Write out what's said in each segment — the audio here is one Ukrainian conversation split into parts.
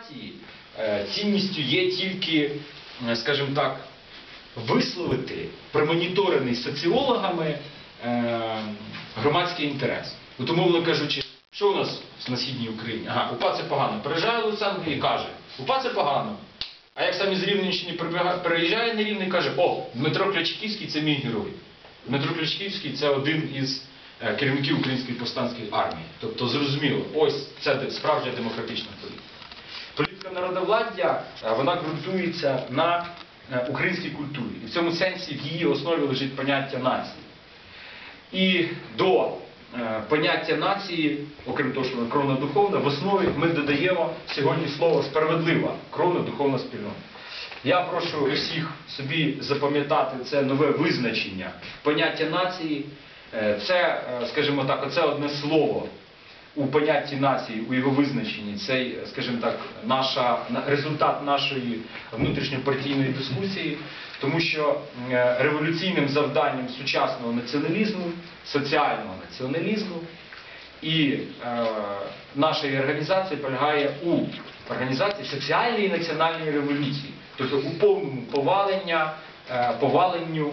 демократії е, цінністю є тільки, е, скажімо так, висловити промоніторений соціологами е, громадський інтерес. От кажучи, що у нас на східній Україні? Ага, УПА це погано. Переїжджає Луценко і каже, УПА це погано. А як самі з Рівненщини переїжджає на Рівне і каже, о, Дмитро Клячківський це мій герой. Дмитро Клячківський це один із керівників Української повстанської армії. Тобто зрозуміло, ось це справжня демократична політика. Політика народовладдя е, вона ґрунтується на е, українській культурі. І в цьому сенсі в її основі лежить поняття нації. І до е, поняття нації, окрім того, що вона кровна духовна, в основі ми додаємо сьогодні слово справедлива, кровна духовна спільнота. Я прошу усіх собі запам'ятати це нове визначення поняття нації. Це, скажімо так, оце одне слово у понятті нації, у його визначенні. Цей, скажімо так, наша, результат нашої внутрішньопартійної дискусії, тому що е, революційним завданням сучасного націоналізму, соціального націоналізму і е, нашої організації полягає у організації соціальної і національної революції, тобто у повному повалення, е, поваленню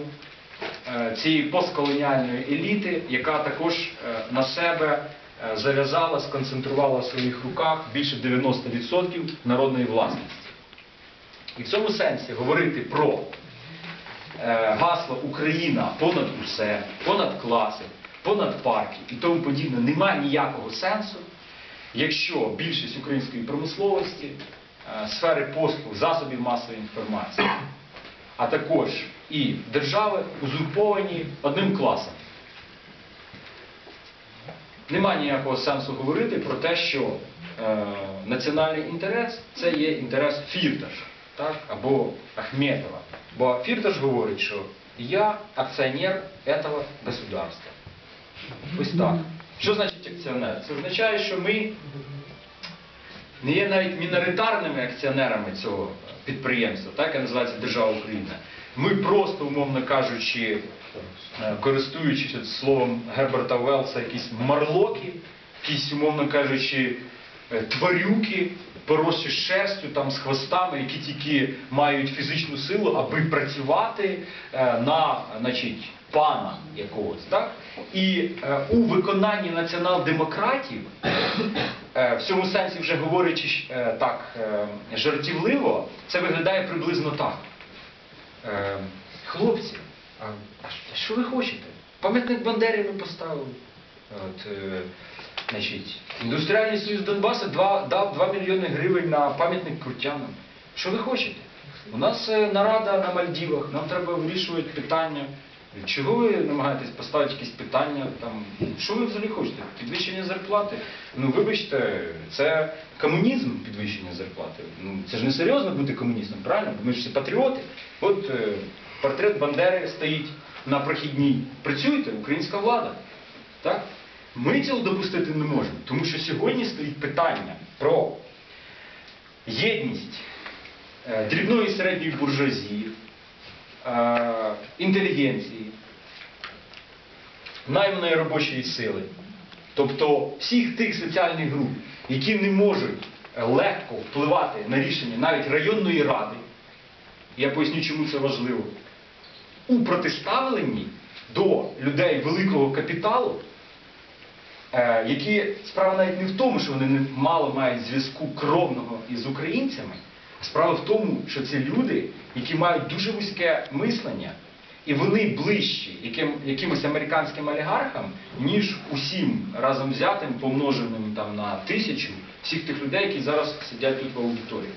е, цієї постколоніальної еліти, яка також е, на себе зав'язала, сконцентрувала в своїх руках більше 90% народної власності. І в цьому сенсі говорити про е, гасло Україна понад усе, понад класи, понад партії і тому подібне немає ніякого сенсу, якщо більшість української промисловості, е, сфери послуг, засобів масової інформації, а також і держави узурповані одним класом. Нема ніякого сенсу говорити про те, що е, національний інтерес це є інтерес Фірташ так? або Ахметова. Бо Фірташ говорить, що я акціонер цього государства. Ось так. Що значить акціонер? Це означає, що ми не є навіть міноритарними акціонерами цього підприємства, так яке називається Держава Україна. Ми просто, умовно кажучи, е, користуючись словом Герберта Велса, якісь марлоки, якісь, умовно кажучи, е, тварюки, поросші шерстю, там, з хвостами, які тільки мають фізичну силу, аби працювати е, на значить, пана якогось. Так? І е, у виконанні націонал-демократів, е, в цьому сенсі вже говорячи е, так е, жартівливо, це виглядає приблизно так. Е, хлопці, а, а що- ви хочете? Пам'ятник Бандері ми поставили. От, е, значить, індустріальний союз Донбасу дав 2 мільйони гривень на пам'ятник крутянам. Що ви хочете? У нас е, нарада на Мальдівах, нам треба вирішувати питання. Чого ви намагаєтесь поставити якісь питання? Там, що ви взагалі хочете? Підвищення зарплати? Ну, вибачте, це комунізм підвищення зарплати. Ну, це ж не серйозно бути комуністом, правильно? Ми ж всі патріоти. От е, портрет Бандери стоїть на прохідній. Працюйте, українська влада. Так? Ми цього допустити не можемо, тому що сьогодні стоїть питання про єдність е, дрібної і середньої буржуазії, інтелігенції, найманої робочої сили, тобто всіх тих соціальних груп, які не можуть е, легко впливати на рішення навіть районної ради, я поясню, чому це важливо, у протиставленні до людей великого капіталу, е, які справа навіть не в тому, що вони мало мають зв'язку кровного із українцями, справа в тому, що це люди, які мають дуже вузьке мислення, і вони ближчі яким, якимось американським олігархам, ніж усім разом взятим, помноженим там на тисячу всіх тих людей, які зараз сидять тут в аудиторії.